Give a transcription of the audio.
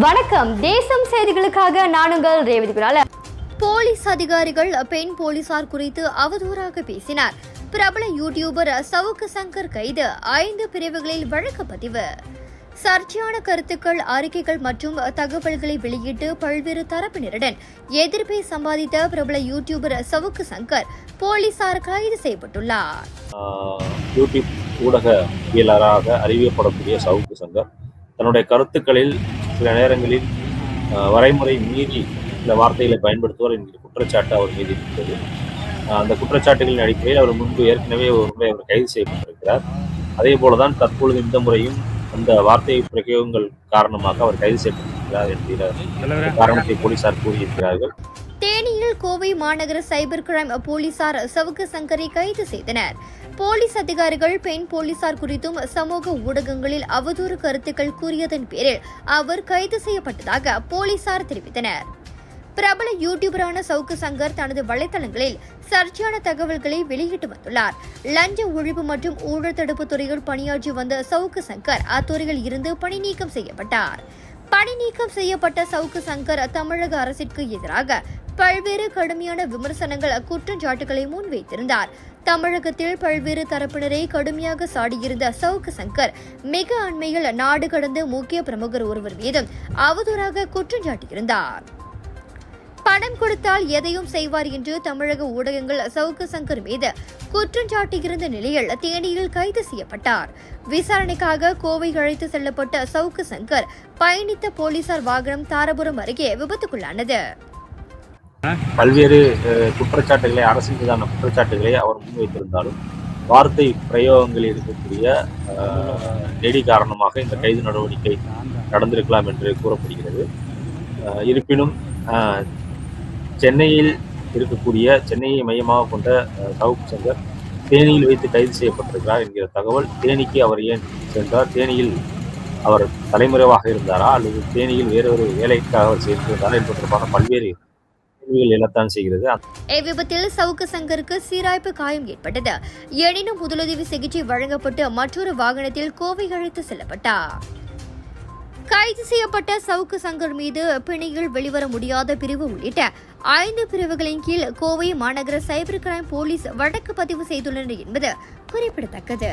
வணக்கம். தேசம் செய்திகளுக்காக நானுங்கள் ரேவதி குணால போலீஸ் அதிகாரிகள் பெண் போலீசார் குறித்து அவதூறாக பேசினார். பிரபல யூடியூபர் சவுக்கு சங்கர் கைது ஐந்து பிரிவுகளில் வழக்கு பதிவு. சர்ச்சையான கருத்துக்கள் அறிக்கைகள் மற்றும் தகவல்களை வெளியிட்டு பல்வேறு தரப்பினருடன் எதிர்ப்பை சம்பாதித்த பிரபல யூடியூபர் சவுக்கு சங்கர் போலீசார் கைது செய்யப்பட்டுள்ளார். யூடியூப் ஊடகவியலராக அறிவிக்கப்படக்கூடிய சவுக்கு சங்கர் தன்னுடைய கருத்துக்களில் சில நேரங்களில் வரைமுறை மீறி சில வார்த்தைகளை பயன்படுத்துவார் என்கிற குற்றச்சாட்டு அவர் மீது இருக்கிறது. அந்த குற்றச்சாட்டுகளின் அடிப்படையில் அவர் முன்பு ஏற்கனவே ஒரு முறை அவர் கைது செய்யப்பட்டிருக்கிறார். அதே போலதான் தற்பொழுது இந்த முறையும் அந்த வார்த்தை பிரயோகங்கள் காரணமாக அவர் கைது செய்யப்பட்டிருக்கிறார் என்கிற காரணத்தை போலீசார் கூறியிருக்கிறார்கள். தேனியில் கோவை மாநகர சைபர் கிரைம் போலீசார் சவுக்கு சங்கரை கைது செய்தனர். போலீஸ் அதிகாரிகள் பெண் போலீசார் குறித்தும் சமூக ஊடகங்களில் அவதூறு கருத்துக்கள் கூறியதன் பேரில் அவர் கைது செய்யப்பட்டதாக போலீசார் தெரிவித்தனர். பிரபல யூடியூபரான சவுக்கு சங்கர் தனது வலைதளங்களில் சர்ச்சையான தகவல்களை வெளியிட்டு வந்துள்ளார். லஞ்ச ஒழிப்பு மற்றும் ஊழல் தடுப்பு துறையில் பணியாற்றி வந்த சவுக்கு சங்கர் அத்துறையில் இருந்து பணி நீக்கம் செய்யப்பட்டார். பணி நீக்கம் செய்யப்பட்ட சவுக்கு சங்கர் தமிழக அரசிற்கு எதிராக பல்வேறு கடுமையான விமர்சனங்கள் குற்றச்சாட்டுகளை முன்வைத்திருந்தார். தமிழகத்தில் பல்வேறு தரப்பினரை கடுமையாக சாடியிருந்த சவுக்கு சங்கர் மிக அண்மையில் நாடு கடந்த முக்கிய பிரமுகர் ஒருவர் மீதும் அவதூறாக குற்றம் சாட்டியிருந்தார் பணம் கொடுத்தால் எதையும் செய்வார் என்று தமிழக ஊடகங்கள் சவுக்கு சங்கர் மீது குற்றம் சாட்டியிருந்த நிலையில் தேனியில் கைது செய்யப்பட்டார். விசாரணைக்காக கோவை அழைத்து செல்லப்பட்ட சவுக்கு சங்கர் பயணித்த போலீசார் வாகனம் தாரபுரம் அருகே விபத்துக்குள்ளானது. பல்வேறு குற்றச்சாட்டுகளை அரசின் மீதான குற்றச்சாட்டுகளை அவர் முன்வைத்திருந்தாலும் வார்த்தை பிரயோகங்களில் இருக்கக்கூடிய நெடி காரணமாக இந்த கைது நடவடிக்கை நடந்திருக்கலாம் என்று கூறப்படுகிறது. இருப்பினும் சென்னையில் இருக்கக்கூடிய சென்னையை மையமாக கொண்ட சவுக் சங்கர் தேனியில் வைத்து கைது செய்யப்பட்டிருக்கிறார் என்கிற தகவல் தேனிக்கு அவர் ஏன் சென்றார்? தேனியில் அவர் தலைமுறைவாக இருந்தாரா? அல்லது தேனியில் வேறொரு வேலைக்காக அவர் சேர்ந்திருந்தாரா என்பதற்கான பல்வேறு இவ்விபத்தில் சவுக்கு சங்கருக்கு சீராய்ப்பு காயம் ஏற்பட்டது. எனினும் முதலுதவி சிகிச்சை வழங்கப்பட்டு மற்றொரு வாகனத்தில் கோவை அழைத்து செல்லப்பட்டார். கைது செய்யப்பட்ட சவுக்கு சங்கர் மீது பிணையில் வெளிவர முடியாத பிரிவு உள்ளிட்ட ஐந்து பிரிவுகளின் கீழ் கோவை மாநகர சைபர் கிரைம் போலீஸ் வழக்கு பதிவு செய்துள்ளனர் என்பது குறிப்பிடத்தக்கது.